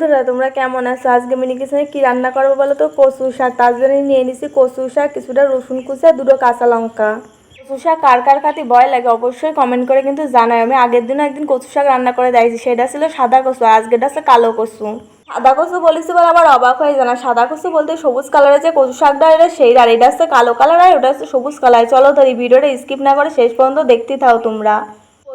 বন্ধুরা, তোমরা কেমন আছো? আজকে মিনি কিচেনে কি রান্না করব বলো তো? কচু শাক। তার জন্য নিয়ে নিছি কচু শাক, কিছুটা রসুন কুচা, দুটো কাঁচা লঙ্কা। কচু শাক কার কার খাতে ভয় লাগে অবশ্যই কমেন্ট করে কিন্তু জানাই আমি আগের দিনও একদিন কচু শাক রান্না করে দিয়েছি, সেটা ছিল সাদা কচু আর আজকেরটা আছে কালো কচু। সাদা কচু বলেছি বলে আবার অবাক হয়ে জানা সাদা কচু বলতে সবুজ কালারের যে কচু শাকটা, এটা সেই আর। এটা হচ্ছে কালো কালার আর ওটা হচ্ছে সবুজ কালার চলো তো এই ভিডিওটা স্কিপ না করে শেষ পর্যন্ত দেখতে থাও তোমরা।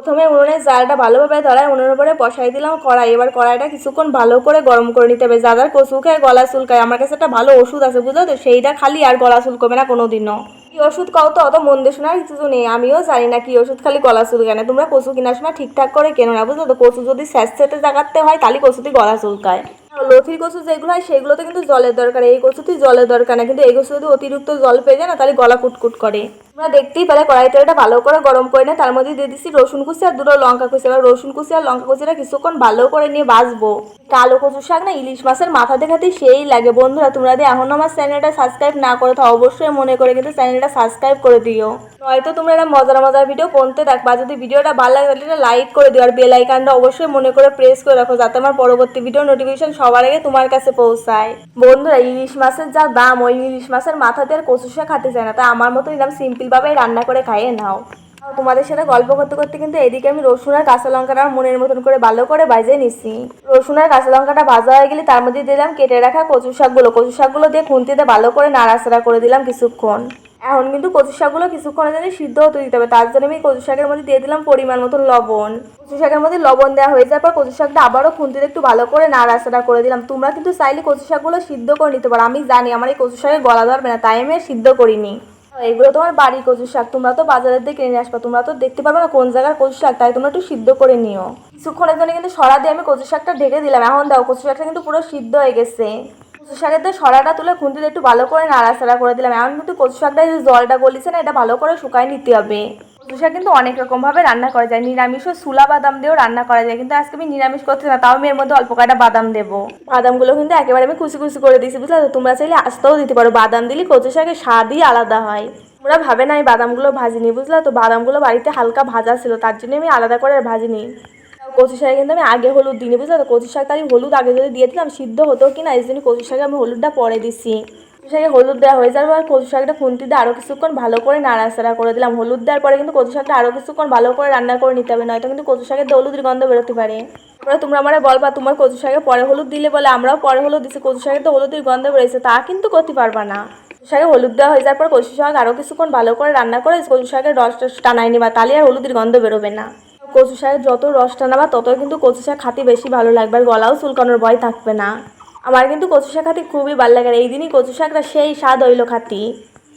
প্রথমে উনুনের জালটা ভালোভাবে ধরায় উনুনের উপরে বসাই দিলাম, কড়াই। এবার কড়াইটা কিছুক্ষণ ভালো করে গরম করে নিতে হবে। যাদের কচু খেয়ে গলা চুলকায়। আমার কাছে একটা ভালো ওষুধ আছে, বুঝলো তো? সেইটা খালি আর গলা চুলকবে না কোনোদিনও। কি ওষুধ কাও তো? অত মন্দে শোনার কিছু নেই। আমিও জানি না কি ওষুধ খালি গলা চুলকায় না। তোমরা কচু কেনার সময় ঠিকঠাক করে কেনো না, বুঝলো তো? কচু যদি স্যাঁতস্যাঁতে জাগাতে হয়, তাহলে কচুতে গলা চুলকায়। লথির কচু যেগুলো হয় সেগুলোতে কিন্তু জলের দরকার, এই কচুতে জলের দরকার না, কিন্তু এই কচু যদি অতিরিক্ত জল পেয়ে যায় না, তাহলে গলা কুটকুট করে। তোমরা দেখতেই পেলে, কড়াই তেলটা ভালো করে গরম করে নিয়ে, তার মধ্যে দিয়ে দিচ্ছি রসুন কুচি আর দুটো লঙ্কা কুচি। এবার রসুন কুচি আর লঙ্কা কুচিটা কিছুক্ষণ ভালো করে নিয়ে বাছবো কালো কচু শাক না, ইলিশ মাছের মাথা দেখাতে সেই লাগে। বন্ধুরা, তোমরা যদি এখন আমার চ্যানেলটা সাবস্ক্রাইব না করে তো অবশ্যই মনে করে কিন্তু চ্যানেলটা সাবস্ক্রাইব করে দিও। নয়তো তোমরা একটা মজার মজার ভিডিও কোনতে দেখবা যদি ভিডিওটা ভালো লাগে তাহলে লাইক করে দিও, আর বেল আইকনটা অবশ্যই মনে করে প্রেস করে রাখো, যাতে আমার পরবর্তী ভিডিও নোটিফিকেশন সবার আগে তোমার কাছে পৌঁছায়। বন্ধুরা, ইলিশ মাছের যা দাম, ওই ইলিশ মাছের মাথাতে আর কচু শাক খাতে চায় না। তাই আমার মতো এরকম সিম্পলভাবে রান্না করে খাইয়ে নাও। তোমাদের সাথে গল্প করতে করতে কিন্তু এদিকে আমি রসুন আর কাঁচা লঙ্কাটা মনের মতন করে ভালো করে বাজিয়ে নিছি। রসুন আর কাঁচা লঙ্কাটা ভাজা হয়ে গেলে তার মধ্যে দিলাম কেটে রাখা কচু শাকগুলো। কচু শাকগুলো দিয়ে খুন্তিতে ভালো করে নাড়াচাড়া করে দিলাম কিছুক্ষণ। এখন কিন্তু কচু শাকগুলো কিছুক্ষণের জন্য সিদ্ধ হতে দিতে হবে। তার জন্য আমি কচু শাকের মধ্যে দিয়ে দিলাম পরিমাণ মতো লবণ। কচু শাকের মধ্যে লবণ দেওয়া হয়ে যাওয়ার পর কচু শাকটা আবারও খুন্তিতে একটু ভালো করে নাড়াচাড়া করে দিলাম। তোমরা কিন্তু চাইলে কচু শাকগুলো সিদ্ধ করে নিতে পারো। আমি জানি আমার এই কচু শাকে গলা ধরবে না, তাই আমি সিদ্ধ করিনি। এগুলো তোমার বাড়ি কচু শাক তোমরা তো বাজারের দিয়ে কিনে আসবা, তোমরা তো দেখতে পারবে না কোন জায়গার কচু শাক তাই তোমরা একটু সিদ্ধ করে নিও। কিছুক্ষণের জন্য কিন্তু সরা দিয়ে আমি কচু শাকটা ঢেকে দিলাম। এখন দাও কচু শাকটা কিন্তু পুরো সিদ্ধ হয়ে গেছে। কচু শাকের দিয়ে সরাটা তুলে খুন্তিতে একটু ভালো করে নাড়াচাড়া করে দিলাম। এমন কিন্তু কচু শাকটা যে জলটা গলিছে না, এটা ভালো করে শুকাই নিতে হবে। কচু শাক কিন্তু অনেক রকমভাবে রান্না করা যায়। নিরামিষ ও সুলা বাদাম দিয়েও রান্না করা যায়। কিন্তু আজকে আমি নিরামিষ করতে না, তাও আমি এর মধ্যে অল্প কয়টা বাদাম দেবো। বাদামগুলো কিন্তু একেবারে আমি কুচি কুচি করে দিয়েছি, বুঝলে তো? তোমরা চাইলে আস্তেও দিতে পারো। বাদাম দিলে কচু শাকের স্বাদই আলাদা হয়। তোমরা ভাবে না, আমি বাদামগুলো ভাজিনি, বুঝলা তো? বাদামগুলো বাড়িতে হালকা ভাজা ছিল, তার জন্য আমি আলাদা করে ভাজিনি। কচু শাকে কিন্তু আমি আগে হলুদ দিইনি, বুঝলা তো? কচু শাক আমি হলুদ আগে যদি দিয়ে দিলাম সিদ্ধ হতো কি না এই জন্য কচু শাকে আমি হলুদটা পরে দিছি। কচু শাকে হলুদ দেওয়া হয়ে যাওয়ার পর কচু শাকটা খুন্তি দিয়ে আরও কিছুক্ষণ ভালো করে নাড়াচাড়া করে দিলাম। হলুদ দেওয়ার পরে কিন্তু কচু শাকটা আরও কিছুক্ষণ ভালো করে রান্না করে নিতে হবে, নয়তো কিন্তু কচু শাকের হলুদের গন্ধ বেরোতে পারে। তারপরে তোমরা আমার বলবা তোমার কচু শাকে পরে হলুদ দিলে বলে আমরাও পরে হলুদ দিচ্ছি কচু শাকে তো হলুদের গন্ধ বেরোচ্ছে তা কিন্তু করতে পারবা না। শাকে হলুদ দেওয়া হয়ে যাওয়ার পর কচু শাক আরও কিছুক্ষণ ভালো করে রান্না করে, কচু শাকের রসটা টানাই নিবা, তাহলে আর হলুদের গন্ধ বেরোবে না। কচু শাকের যত রসটা টানাবা, ততই কিন্তু কচু শাক খাতে বেশি ভালো লাগবে। আর গলাও চুলকানোর ভয় থাকবে না। আমার কিন্তু কচু শাক খাতে খুবই ভালো লাগে। এই দিনই কচু শাকটা সেই স্বাদ হইল খাতি।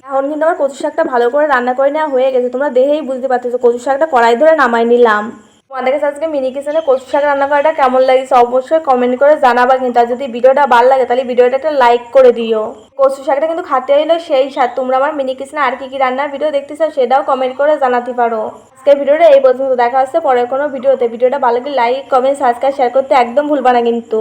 এখন কিন্তু আমার কচু শাকটা ভালো করে রান্না করে নেওয়া হয়ে গেছে। তোমরা দেখেই বুঝতে পারতেছো, কচু শাকটা কড়াই ধরে নামাই নিলাম। তোমাদের কাছে আজকে মিনি কিচেনে কচু শাক রান্না করাটা কেমন লাগছে অবশ্যই কমেন্ট করে জানাবা। কিন্তু আর যদি ভিডিওটা ভালো লাগে, তাহলে ভিডিওটা একটা লাইক করে দিও। কচু শাকটা কিন্তু খাতে হইল সেই স্বাদ। তোমরা আমার মিনি কিচেনে আর কি কি রান্নার ভিডিও দেখতে চাও সেটাও কমেন্ট করে জানাতে পারো। আজকে ভিডিওটা এই পর্যন্ত। দেখা হচ্ছে পরের কোনো ভিডিওতে ভিডিওটা ভালো লাগে লাইক কমেন্ট সাবস্ক্রাইব শেয়ার করতে একদম ভুলবা না কিন্তু।